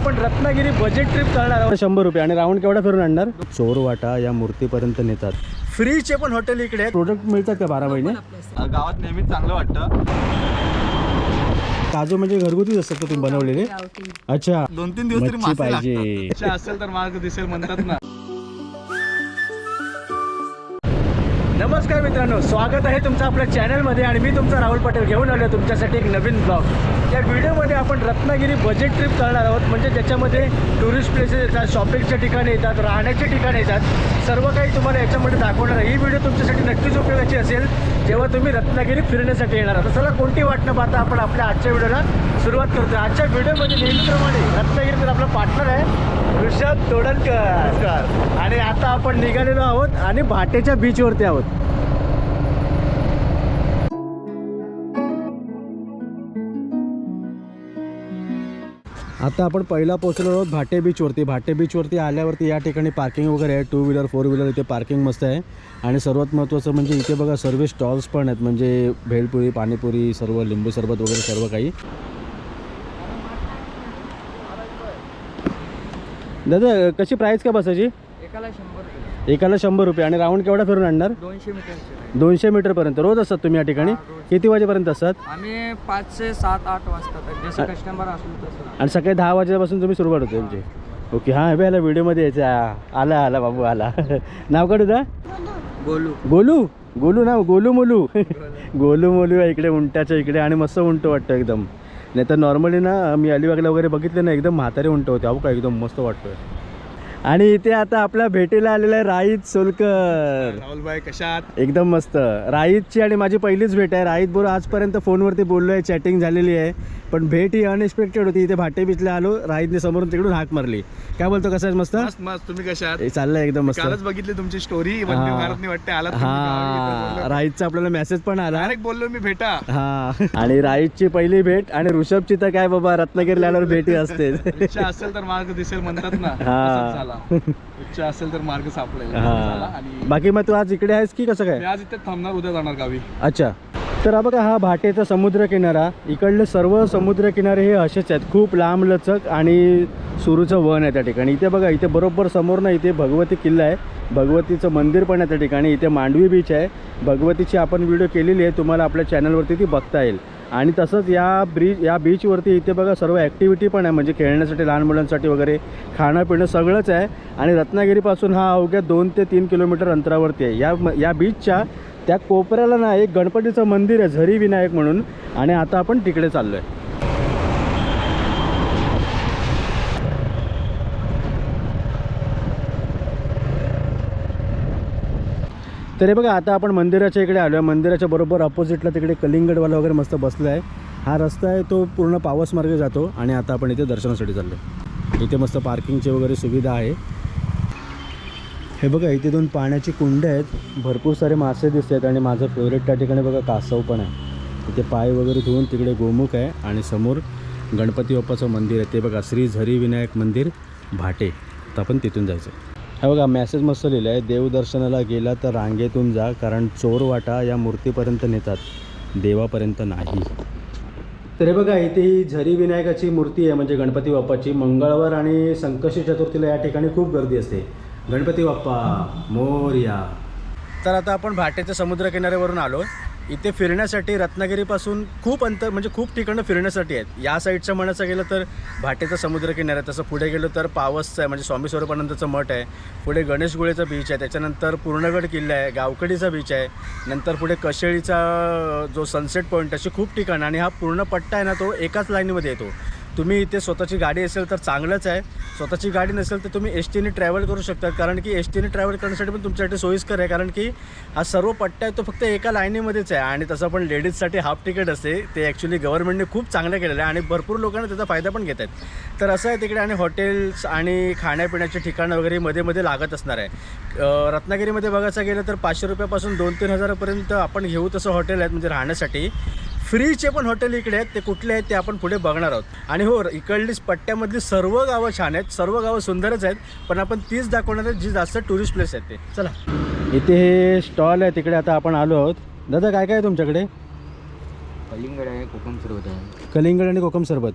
आपण Ratnagiri budget trip करणार आहोत. शंभर रुपये. आणि राऊंड केवढा फिरून आणणार? चोरवाटा या मूर्तीपर्यंत नेतात. फ्रीचे पण हॉटेल इकडे प्रोडक्ट मिळतात का बारा महिने? गावात नेहमीच चांगलं वाटतं. काजू म्हणजे घरगुतीच असतात तुम्ही बनवलेले? अच्छा. दोन तीन दिवस तरी पाहिजे. असेल तर मार्ग दिसेल म्हणतात ना. नमस्कार मित्रांनो स्वागत आहे तुमचं आपल्या चॅनलमध्ये आणि मी तुमचा राहुल पटेल घेऊन आलो तुमच्यासाठी एक नवीन ब्लॉग या व्हिडिओमध्ये आपण रत्नागिरी बजेट ट्रिप करणार आहोत. म्हणजे ज्याच्यामध्ये टुरिस्ट प्लेसेस येतात शॉपिंगच्या ठिकाणी येतात राहण्याचे ठिकाणी येतात. सर्व काही तुम्हाला याच्यामध्ये दाखवणार आहे. ही व्हिडिओ तुमच्यासाठी नक्कीच उपयोगाची असेल. जेव्हा तुम्ही रत्नागिरी फिरण्यासाठी येणार आहात. तर चला कोणती वाट न पाहता आपण आपल्या आजच्या व्हिडिओला सुरुवात करतो आजच्या व्हिडिओमध्ये नेहमीप्रमाणे रत्नागिरी तर आपला पार्टनर आहे ऋषभ तोडणकर. आणि आता आपण निघालेलो आहोत आणि भाटेच्या बीचवरती आहोत. आता आपण पहिला पोहोचलो आहोत भाटे बीचवरती भाटे बीचवरती आल्यावरती या ठिकाणी पार्किंग वगैरे आहे. टू व्हीलर फोर व्हीलर इथे पार्किंग मस्त आहे. आणि सर्वात महत्त्वाचं म्हणजे इथे बघा सर्व स्टॉल्स पण आहेत. म्हणजे भेळपुरी पाणीपुरी सर्व लिंबू सरबत वगैरे सर्व काही. दादा कशी प्राईस का बसायची? एकाला शंभर एकाला शंभर रुपये. आणि राऊंड केवढा फिरून आणणार? दोनशे मीटरचे. दोनशे मीटरपर्यंत. रोज असतात तुम्ही या ठिकाणी. किती वाजेपर्यंत असतात? आम्ही पाचशे सात आठ वाजता जसं कस्टमर तसं. आणि सकाळी दहा वाजेपासून तुम्ही सुरुवात होते तुमची. ओके हां हे याला व्हिडिओमध्ये यायचं. आला आला बाबू आला. नाव काढू दा? बोलू गोलू? गोलू नाव? गोलू मोलू. गोलू. मोलू इकडे उंटाच्या इकडे आणि मस्त उंट वाटतं एकदम. नाही तर नॉर्मली ना मी अलिबागला वगैरे बघितले ना एकदम म्हातारे उंट होते. अहो का एकदम मस्त वाटतोय. आणि इथे आता आपल्या भेटीला आलेला आहे राईत सोलकर. राहुलबाई कशात एकदम मस्त. राईतची आणि माझी पहिलीच भेट आहे. राईत बरोबर आजपर्यंत फोनवरती बोललो आहे चॅटिंग झालेली आहे. पण भेट ही अनएक्सपेक्टेड होती. इथे भाटे बीचला आलो राईतने समोरून तिकडून हाक मारली. काय बोलतो कसं आहे मस्त? मस्त तुम्ही कशात चाललंय एकदम मस्त. कालच बघितली तुमची स्टोरी वाटते आला हा. राईतचा आपल्याला मेसेज पण आला. बोललो मी भेटा. हा. आणि राईतची पहिली भेट आणि ऋषभची तर काय बाबा रत्नागिरीला आल्यावर भेटी असते असेल तर मार्ग दिसेल म्हणतात ना. हा. झाला असेल तर मार्ग सापडेल. झाला आणि बाकी मग तू आज इकडे आहेस की कसं काय? मी आज इथे थांबणार उद्या जाणार गावी. अच्छा. तर हा बघा हा भाटेचा समुद्रकिनारा. इकडले सर्व समुद्रकिनारे हे असेच आहेत. खूप लांब लचक आणि सुरूचं वन आहे त्या ठिकाणी. इथे बघा इथे बरोबर समोर ना इथे भगवती किल्ला आहे. भगवतीचं मंदिर पण आहे त्या ठिकाणी. इथे मांडवी बीच आहे. भगवतीची आपण व्हिडिओ केलेली आहे. तुम्हाला आपल्या चॅनलवरती ती बघता येईल. आणि तसंच या ब्रिज या बीचवरती इथे बघा सर्व ॲक्टिव्हिटी पण आहे. म्हणजे खेळण्यासाठी लहान मुलांसाठी वगैरे खाणं पिणं सगळंच आहे. आणि रत्नागिरीपासून हा अवघ्या दोन ते तीन किलोमीटर अंतरावरती आहे. या म- या बीचच्या त्या कोपऱ्याला ना एक गणपतीचं मंदिर आहे झरी विनायक म्हणून. आणि आता आपण तिकडे चाललो आहे तरी बघा आता आपण मंदिराच्या इकडे आलो आहे मंदिराच्या बरोबर अपोजिटला तिकडे कलिंगडवाला वगैरे मस्त बसला आहे हा रस्ता आहे तो पूर्ण पावस मार्गे जातो आणि आता आपण इथे दर्शनासाठी चाललो आहे इथे मस्त पार्किंगची वगैरे सुविधा आहे. हे बघा इथे दोन पाण्याची कुंड आहेत. भरपूर सारे मासे दिसत आहेत आणि माझं फेवरेट त्या ठिकाणी बघा कासव पण आहे. इथे पाय वगैरे धुवून तिकडे गोमुख आहे आणि समोर गणपती बाप्पाचं मंदिर आहे. ते बघा श्री झरी विनायक मंदिर भाटे. तर आपण तिथून जायचं. हे बघा मेसेज मस्त लिहिलं आहे देवदर्शनाला गेला तर रांगेतून जा कारण चोरवाटा या मूर्तीपर्यंत नेतात. देवापर्यंत नाही. तर हे बघा इथे ही झरी विनायकाची मूर्ती आहे म्हणजे गणपती बाप्पाची. मंगळवार आणि संकष्टी चतुर्थीला या ठिकाणी खूप गर्दी असते. गणपती बाप्पा मोर्या. तर आता आपण भाटेच्या समुद्रकिनाऱ्यावरून आलो. इथे फिरण्यासाठी रत्नागिरीपासून खूप अंतर म्हणजे खूप ठिकाणं फिरण्यासाठी आहेत. या साईडचं म्हणायचं गेलं तर भाटेचा समुद्रकिनारा तसं पुढे गेलो तर पावसचं आहे म्हणजे स्वामी स्वरूपानंदचं मठ आहे. पुढे गणेशगुळेचा बीच आहे. त्याच्यानंतर पूर्णगड किल्ला आहे गावकडीचा बीच आहे. नंतर पुढे कशेळीचा जो सनसेट पॉईंट अशी खूप ठिकाणं आणि हा पूर्ण पट्टा आहे ना तो एकाच लाईनमध्ये येतो. तुम्ही इथे स्वतःची गाडी असेल तर चांगलंच आहे. स्वतःची गाडी नसेल तर तुम्ही एस टीने ट्रॅव्हल करू शकता कारण की एस टीने ट्रॅव्हल करण्यासाठी पण तुमच्यासाठी सोयीस्कर आहे. कारण की हा सर्व पट्टा आहे तो फक्त एका लाईनीमध्येच आहे. आणि तसं पण लेडीजसाठी हाफ तिकीट असते. ते ॲक्च्युली गव्हर्नमेंटने खूप चांगलं केलेलं आहे. आणि भरपूर लोकांना त्याचा फायदा पण घेत आहेत तर असं आहे तिकडे आणि हॉटेल्स आणि खाण्यापिण्याची ठिकाणं वगैरे मध्ये मध्ये लागत असणार आहे. रत्नागिरीमध्ये बघायचं गेलं तर पाचशे रुपयापासून दोन तीन हजारापर्यंत आपण घेऊ तसं हॉटेल आहेत. म्हणजे राहण्यासाठी. फ्रीचे पण हॉटेल इकडे आहेत ते कुठले आहेत ते आपण पुढे बघणार आहोत. आणि हो इकडली पट्ट्यामधली सर्व गावं छान आहेत सर्व गावं सुंदरच आहेत पण आपण तीच दाखवणार आहेत जी जास्त टुरिस्ट प्लेस आहेत ते. चला. इथे हे स्टॉल आहे तिकडे आता आपण आलो आहोत. दादा काय काय आहे तुमच्याकडे? कलिंगड आहे कोकम सरबत आहे. कलिंगड आणि कोकम सरबत.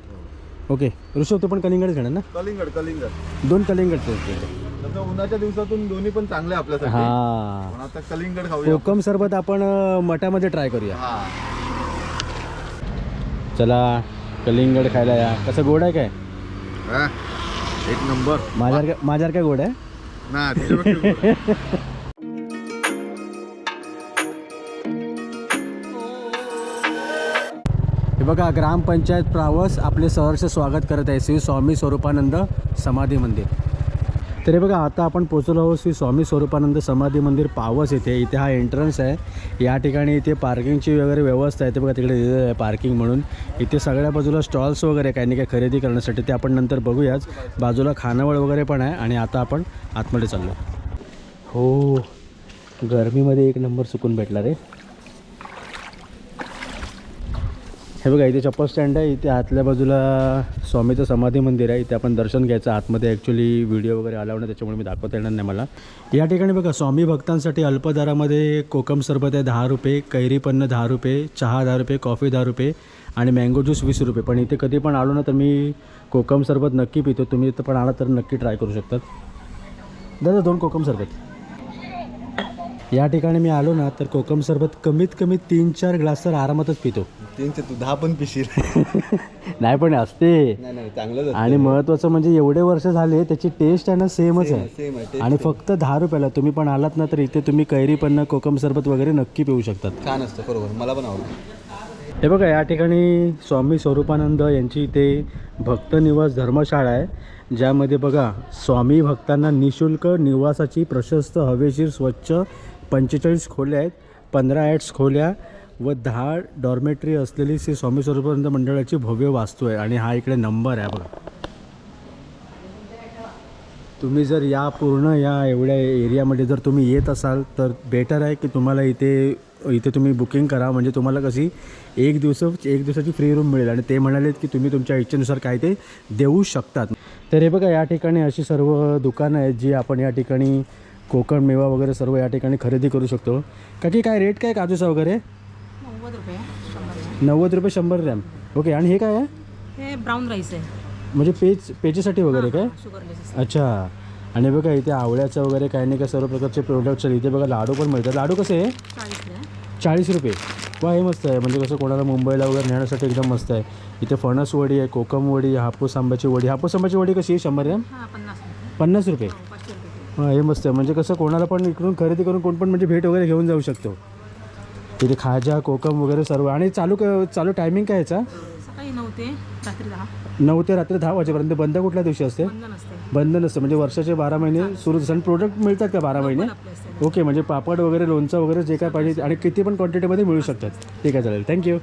ओके. ऋषभ तू पण कलिंगडच घेणार ना? कलिंगड कलिंगड. दोन कलिंगडचे उन्हाच्या दिवसातून दोन्ही पण चांगले आपल्यासाठी. पण हा आता कलिंगड खाऊया. कोकम सरबत आपण मठामध्ये ट्राय करूया. हा. चला कलिंगड खायला या. कसं गोड आहे काय? हा. एक नंबर. माझ्यावर माझ्यावर काय गोड आहे? ना त्याच्यापेक्षा गोड आहे. हे बघा ग्रामपंचायत प्रावस आपले सहर्ष स्वागत करत आहे. श्री स्वामी स्वरूपानंद समाधी मंदिर. तरी बघा आता आपण पोचलो आहोत श्री स्वामी स्वरूपानंद समाधी मंदिर पावस येथे इथे हा एंट्रन्स आहे. या ठिकाणी इथे पार्किंगची वगैरे व्यवस्था आहे. ते बघा तिकडे दिलेलं आहे पार्किंग म्हणून. इथे सगळ्या बाजूला स्टॉल्स वगैरे काही ना काही खरेदी करण्यासाठी ते आपण नंतर बघूयाच. बाजूला खानावळ वगैरे पण आहे आणि आता आपण आतमध्ये चाललो. हो गरमीमध्ये एक नंबर चुकून भेटला रे. हे बघा इथे चप्पल स्टँड आहे. इथे आतल्या बाजूला स्वामीचं समाधी मंदिर आहे. इथे आपण दर्शन घ्यायचं. आतमध्ये ॲक्च्युली व्हिडिओ वगैरे आला नाही त्याच्यामुळे मी दाखवता येणार नाही मला. या ठिकाणी बघा स्वामी भक्तांसाठी अल्पदरामध्ये कोकम सरबत आहे दहा रुपये. कैरी पन्न दहा रुपये. चहा दहा रुपये. कॉफी दहा रुपये. आणि मँगो ज्यूस वीस रुपये. पण इथे कधी पण आलो ना तर मी कोकम सरबत नक्की पितो. तुम्ही इथं पण आला तर नक्की ट्राय करू शकतात दादा दोन कोकम सरबत. या ठिकाणी मी आलो ना तर कोकम सरबत कमीत कमी तीन चार ग्लास तर आरामातच पितो. तीनशे तू दहा पण पिशील. नाही पण असते. नाही नाही चांगलंच आणि महत्त्वाचं म्हणजे एवढे वर्ष झाले त्याची टेस्ट आहे ना सेमच आहे. सेम आहे आणि फक्त दहा रुपयाला तुम्ही पण आलात ना तर इथे तुम्ही कैरी पन्न कोकम सरबत वगैरे नक्की पिऊ शकतात. छान असतं बरोबर. मला पण आवडतं. हे बघा या ठिकाणी स्वामी स्वरूपानंद यांची इथे भक्त निवास धर्मशाळा आहे ज्यामध्ये बघा स्वामी भक्तांना निशुल्क निवासाची प्रशस्त हवेशीर स्वच्छ पंचेचाळीस खोल्या आहेत पंधरा ॲट्स खोल्या व दहा डॉर्मेटरी असलेली श्री स्वामी स्वरूपानंद मंडळाची भव्य वास्तू आहे. आणि हा इकडे नंबर आहे बघा. तुम्ही जर या पूर्ण या एवढ्या एरियामध्ये जर तुम्ही येत असाल तर बेटर आहे की तुम्हाला इथे इथे तुम्ही बुकिंग करा. म्हणजे तुम्हाला कशी एक दिवस एक दिवसाची फ्री रूम मिळेल. आणि ते म्हणालेत की तुम्ही तुमच्या इच्छेनुसार काय ते देऊ शकतात. तर हे बघा या ठिकाणी अशी सर्व दुकानं आहेत जी आपण या ठिकाणी कोकण मेवा वगैरे सर्व या ठिकाणी खरेदी करू शकतो. का की काय रेट काय काजूचा वगैरे? नव्वद रुपये शंभर नव्वद रुपये शंभर ग्रॅम. ओके आणि हे काय आहे? हे ब्राऊन राईस आहे. म्हणजे पेज पेजेसाठी वगैरे काय? अच्छा. आणि बघा इथे आवळ्याचं वगैरे काही नाही का सर्व प्रकारचे प्रोडक्ट्स आहेत इथे बघा लाडू पण मिळतात. लाडू कसे आहे? चाळीस रुपये. वा हे मस्त आहे. म्हणजे कसं कोणाला मुंबईला वगैरे नेण्यासाठी एकदम मस्त आहे. इथे फणस वडी आहे कोकम वडी हापूस आंब्याची वडी. हापूस आंब्याची वडी कशी आहे? शंभर ग्रॅम? हा पन्नास रुपये. पन्नास रुपये. हो, हां मस्त आहे. म्हणजे कसं कोणाला पण इकडून खरेदी करून कोण पण म्हणजे भेट वगैरे घेऊन जाऊ शकतो. तिथे खाजा कोकम वगैरे सर्व. आणि चालू क चालू टायमिंग काय याचा? सकाळी नऊ ते रात्री दहा. नऊ ते रात्री दहा वाजेपर्यंत. बंद कुठल्या दिवशी असते? बंद नसते. बंद नसतं. म्हणजे वर्षाचे बारा महिने सुरू आणि प्रोडक्ट मिळतात का बारा महिने? आपले असते. ओके म्हणजे पापड वगैरे लोणचं वगैरे जे काय पाहिजे आणि किती पण क्वांटिटीमध्ये मिळू शकतात. ठीक आहे चालेल. थँक्यू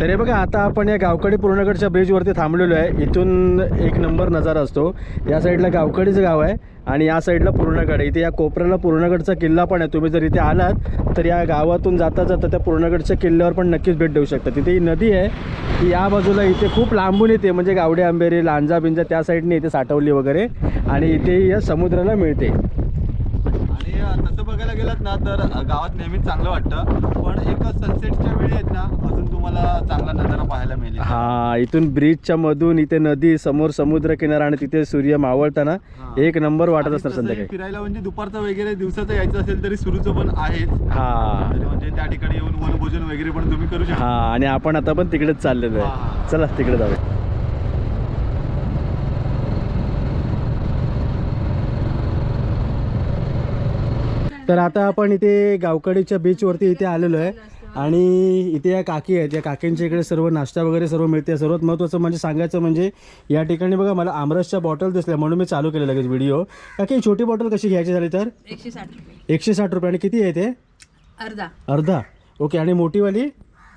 तरी बघा आता आपण या गावकडी पूर्णगडच्या ब्रिजवरती थांबलेलो आहे. इथून एक नंबर नजारा असतो. या साईडला गावकडीचं गाव आहे आणि या साईडला पूर्णगड आहे. इथे या कोपऱ्याला पूर्णगडचा किल्ला पण आहे. तुम्ही जर इथे आलात तर या गावातून जाता जाता त्या पूर्णगडच्या किल्ल्यावर पण नक्कीच भेट देऊ शकता. तिथे ही नदी आहे. ती या बाजूला इथे खूप लांबून येते. म्हणजे गावडे आंबेरी लांजा बिंजा त्या साईडने इथे साठवली वगैरे. आणि इथे या समुद्राला मिळते. तसं बघायला गेलात ना तर गावात नेहमीच चांगलं वाटतं. पण एक सनसेटच्या वेळी आहेत ना अजून तुम्हाला चांगला नजारा पाहायला मिळेल. हा इथून ब्रिजच्या मधून इथे नदी समोर समुद्र किनारा आणि तिथे सूर्य मावळताना. एक नंबर वाटत असणार संध्याकाळी. फिरायला म्हणजे दुपारचं वगैरे दिवसाचं यायचं असेल तरी सुरूचं पण आहेच. हा. म्हणजे त्या ठिकाणी येऊन वनभोजन वगैरे पण तुम्ही करू शकता. हा आणि आपण आता पण तिकडेच चाललेलो आहे. चला तिकडे जाऊया. तर आता आपण इथे गावकडीच्या बीचवरती इथे आलेलो आहे. आणि इथे या काकी आहेत. या काकींच्या इकडे सर्व नाश्ता वगैरे सर्व मिळते. सर्वात महत्त्वाचं म्हणजे सांगायचं म्हणजे या ठिकाणी बघा मला आमरसच्या बॉटल दिसल्या म्हणून मी चालू केलं लगेच व्हिडिओ काकी छोटी बॉटल कशी घ्यायची झाली तर? एकशे साठ रुपये. एकशे साठ रुपये. आणि किती आहे ते? अर्धा. अर्धा. ओके आणि मोठीवाली?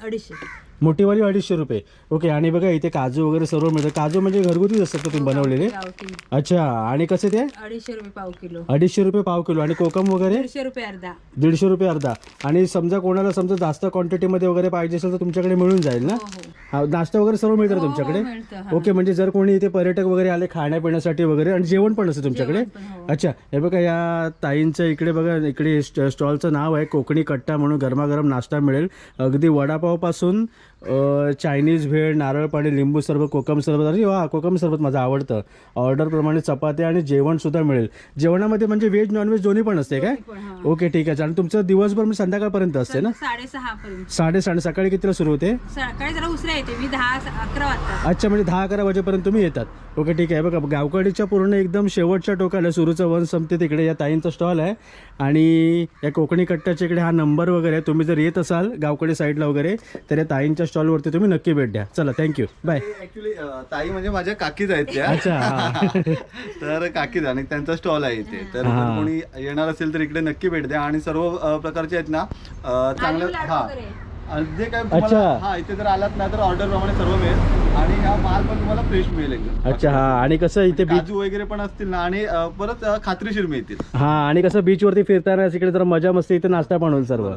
अडीचशे. मोठीवाली अडीचशे रुपये. ओके आणि बघा इथे काजू वगैरे सर्व मिळतं. काजू म्हणजे घरगुतीच असतात तुम्ही बनवलेले? गावठी अच्छा आणि कसे ते? अडीचशे रुपये पाव किलो. अडीचशे रुपये पाव किलो. आणि कोकम वगैरे? दीडशे रुपये अर्धा. दीडशे रुपये अर्धा. आणि समजा कोणाला समजा जास्त क्वांटिटीमध्ये वगैरे पाहिजे असेल तर तुमच्याकडे मिळून जाईल ना? हो हो. हा नाश्ता वगैरे सर्व मिळतं ना हो, तुमच्याकडे? हा. ओके म्हणजे जर कोणी इथे पर्यटक वगैरे आले खाण्यापिण्यासाठी वगैरे आणि जेवण पण असतं तुमच्याकडे? हो. अच्छा हे बघा या ताईंचं इकडे बघा इकडे स्ट- स्टॉलचं नाव आहे कोकणी कट्टा म्हणून गरमागरम नाश्ता मिळेल. अगदी वडापावपासून चायनीज भेळ नारळ पाणी लिंबू सरबत कोकम सरबत अरे वा कोकम सरबत माझं आवडतं. ऑर्डरप्रमाणे चपात्या आणि जेवण सुद्धा मिळेल. जेवणामध्ये म्हणजे व्हेज नॉनव्हेज दोन्ही पण असते काय. ओके ठीक आहे. आणि तुमचं दिवसभर म्हणजे संध्याकाळपर्यंत असते ना? साडेसहा पर्यंत. साडेसाडे सकाळी कितीला सुरू होते? सकाळी जरा उशिरा येते. मी दहा अकरा वाजता. अच्छा म्हणजे दहा अकरा वाजेपर्यंत तुम्ही येतात. ओके ठीक आहे. बघा गावकडीच्या पूर्ण एकदम शेवटच्या टोकाला सुरूचं वन संपते तिकडे या ताईंचा स्टॉल आहे. आणि या कोकणी कट्ट्याच्या इकडे हा नंबर वगैरे तुम्ही जर येत असाल गावकडे साईडला वगैरे तर या ताईंच्या स्टॉलवरती तुम्ही नक्की भेट द्या. चला थँक्यू बाय ऍक्च्युली ताई म्हणजे माझ्या काकीच आहेत त्या. अच्छा. तर काकीच आणि त्यांचा स्टॉल आहे इथे. तर हा. जर कोणी येणार असेल तर इकडे नक्की भेट द्या आणि सर्व अ, प्रकारचे आहेत ना अ, चांगलं लाडू हा. वगैरे. आणि जे काय अच्छा. तुम्हाला हा इथे जर आलात ना तर ऑर्डर प्रमाणे सर्व मिळेल. आणि हा माल पण तुम्हाला फ्रेश मिळेल एकदम. अच्छा हा. आणि कसं इथे बीच काजू वगैरे पण असतील ना आणि अ, परत अ, खात्रीशीर मिळतील. हा आणि कसं बीचवरती फिरताना इकडे जरा मजा मस्ती इथे नाश्ता पण होईल सर्व.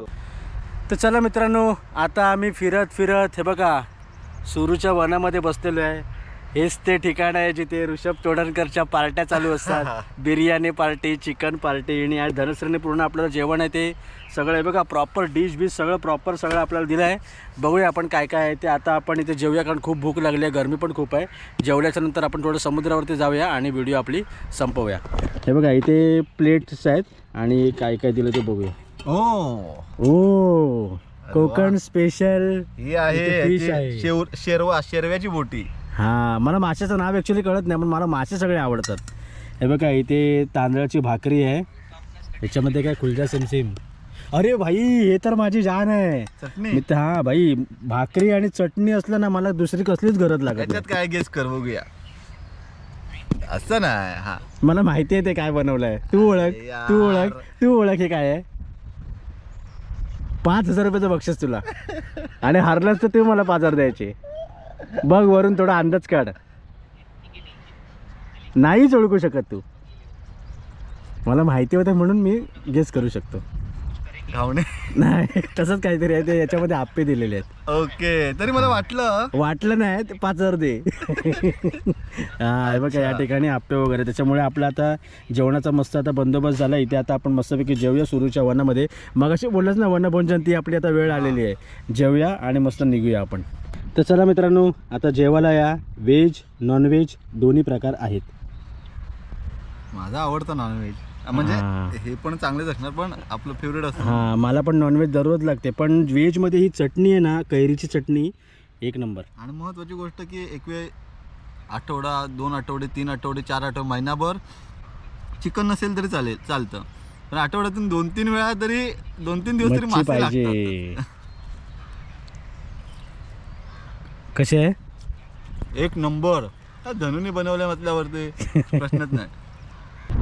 तर चला मित्रांनो आता आम्ही फिरत फिरत हे बघा सुरूच्या वनामध्ये बसलेलो आहे. हेच ते ठिकाण आहे जिथे ऋषभ तोडणकरच्या पार्ट्या चालू असतात. बिर्याणी पार्टी चिकन पार्टी आणि आज धनश्रीने पूर्ण आपल्याला जेवण आहे ते सगळं आहे बघा प्रॉपर डिश बिश सगळं प्रॉपर सगळं आपल्याला दिलं आहे बघूया आपण काय काय आहे ते. आता आपण इथे जेवूया कारण खूप भूक लागली आहे गरमी पण खूप आहे. जेवल्याच्या नंतर आपण थोडं समुद्रावरती जाऊया आणि व्हिडिओ आपली संपवूया. हे बघा इथे प्लेट्स आहेत आणि काय काय दिलं ते बघूया. हो ओ कोकण स्पेशल ही इथे आहे. fish. शेव शेरवा शेरव्याची बोटी. हा मला माशाचं नाव ॲक्च्युली कळत नाही पण मला मासे सगळे आवडतात. हे बघा इथे तांदळाची भाकरी आहे. याच्यामध्ये काय खुलजा सिमसिम. अरे भाई हे तर माझी जान आहे. चटणी? मी तर- हा भाई भाकरी आणि चटणी असलं ना मला दुसरी कसलीच गरज लागत त्याच्यात नाही. काय गेस कर बघूया. असं नाही हा. मला माहिती आहे ते काय बनवलंय. तू ओळख तू. ओळख तू ओळख हे काय आहे? पाच हजार रुपयाचं बक्षीस तुला. आणि हारलास तर ते मला पाच हजार द्यायचे. बघ वरून थोडा अंदाज काढ. नाहीच ओळखू शकत तू. मला माहिती होतं म्हणून मी गेस करू शकतो. घावणे नाही तसंच काहीतरी आहे ते याच्यामध्ये आप्पे दिलेले आहेत. ओके तरी मला वाटलं. वाटलं नाही ते पाच हजार दे. हा हे बघा या ठिकाणी आप्पे वगैरे त्याच्यामुळे आपला आता जेवणाचा मस्त आता बंदोबस्त झाला. इथे आता आपण मस्तपैकी जेवूया सुरूच्या वनामध्ये. मग अशी बोललंच ना वनभोजन ती आपली आता वेळ आलेली आहे. जेवूया आणि मस्त निघूया आपण. तर चला मित्रांनो आता जेवायला या. व्हेज नॉनव्हेज दोन्ही प्रकार आहेत. माझा आवडता नॉनव्हेज म्हणजे हा. पण चांगलेच असणार पण आपलं फेवरेट असतं हां मला पण नॉनव्हेज दररोज लागते पण व्हेजमध्ये ही चटणी आहे ना कैरीची चटणी एक नंबर. आणि महत्वाची गोष्ट की एक वेळ आठवडा दोन आठवडे तीन आठवडे चार आठवडे महिनाभर चिकन नसेल तरी चालेल चालतं. पण आठवड्यातून दोन तीन वेळा तरी दोन तीन दिवस तरी मच्छी मासे लागतात. पाहिजे कसे आहे? एक नंबर. धनुनी बनवल्या म्हटल्यावरती प्रश्नच नाही.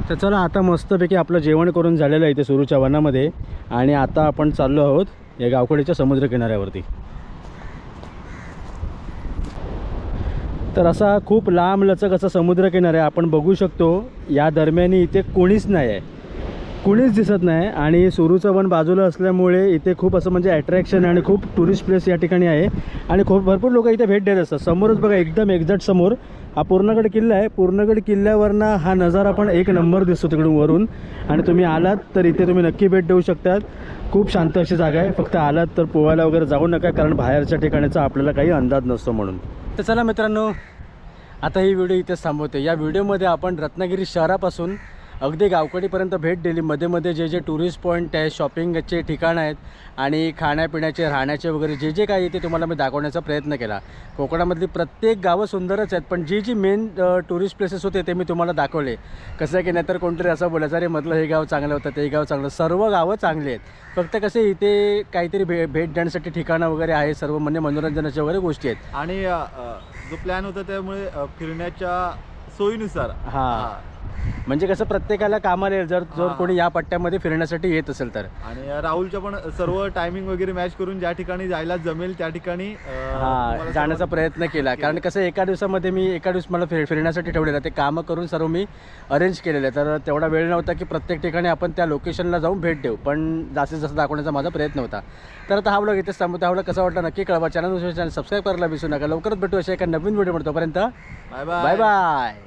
तर चला आता मस्तपैकी आपलं जेवण करून झालेलं आहे इथे सुरूच्या वनामध्ये. आणि आता आपण चाललो आहोत या गावकडीच्या समुद्रकिनाऱ्यावरती. तर असा खूप लांब लचक असा समुद्रकिनारा आहे आपण बघू शकतो. या दरम्यान इथे कोणीच नाही आहे. कुणीच दिसत नाही आणि सुरूचं वन बाजूला असल्यामुळे इथे खूप असं म्हणजे अट्रॅक्शन आणि खूप टुरिस्ट प्लेस या ठिकाणी आहे. आणि खूप भरपूर लोक इथे भेट देत असतात. समोरच बघा एकदम एक्झॅक्ट समोर. हा पूर्णगड किल्ला आहे. पूर्णगड किल्ल्यावरनं हा नजारा पण एक नंबर दिसतो तिकडून वरून. आणि तुम्ही आलात तर इथे तुम्ही नक्की भेट देऊ शकतात. खूप शांत अशी जागा आहे. फक्त आलात तर पोहायला वगैरे जाऊ नका कारण बाहेरच्या ठिकाणीचा आपल्याला काही अंदाज नसतो म्हणून. तर चला मित्रांनो आता ही व्हिडिओ इथेच थांबवते. या व्हिडिओमध्ये आपण रत्नागिरी शहरापासून अगदी गावकडीपर्यंत भेट दिली. मध्ये मध्ये जे जे टुरिस्ट पॉईंट आहे शॉपिंगचे ठिकाणं आहेत आणि खाण्यापिण्याचे राहण्याचे वगैरे जे जे काही ते तुम्हाला मी दाखवण्याचा प्रयत्न केला. कोकणामधली प्रत्येक गावं सुंदरच आहेत पण जी जी मेन टुरिस्ट प्लेसेस होते ते मी तुम्हाला दाखवले. कसं आहे की नाहीतर कोणतरी असं बोलायचं अरे मधलं हे गाव चांगलं होतं ते गाव चांगलं. सर्व गावं चांगली आहेत. फक्त कसे इथे काहीतरी भे भेट देण्यासाठी ठिकाणं वगैरे आहे सर्व म्हणजे मनोरंजनाच्या वगैरे गोष्टी आहेत. आणि जो प्लॅन होता त्यामुळे फिरण्याच्या सोयीनुसार. हा. म्हणजे कसं प्रत्येकाला कामाला येईल. जर जर कोणी या पट्ट्यामध्ये फिरण्यासाठी येत असेल तर. आणि राहुलच्या पण सर्व टायमिंग वगैरे मॅच करून ज्या ठिकाणी जायला जमेल त्या ठिकाणी हा जाण्याचा प्रयत्न केला. कारण कसं एका दिवसामध्ये मी एका दिवस मला फिर फिरण्यासाठी ठेवलेलं. ते कामं करून सर्व मी अरेंज केलेलं आहे. तर तेवढा वेळ नव्हता की प्रत्येक ठिकाणी आपण त्या लोकेशनला जाऊन भेट देऊ. पण जास्तीत जास्त दाखवण्याचा माझा प्रयत्न होता. तर आता हा व्लॉग इथेच थांबतो. हा व्लॉग कसा वाटला नक्की कळवा. चॅनल चॅनल सबस्क्राईब करायला विसरू नका. लवकरच भेटू अशा एका नवीन व्हिडिओ तोपर्यंत बाय बाय बाय बाय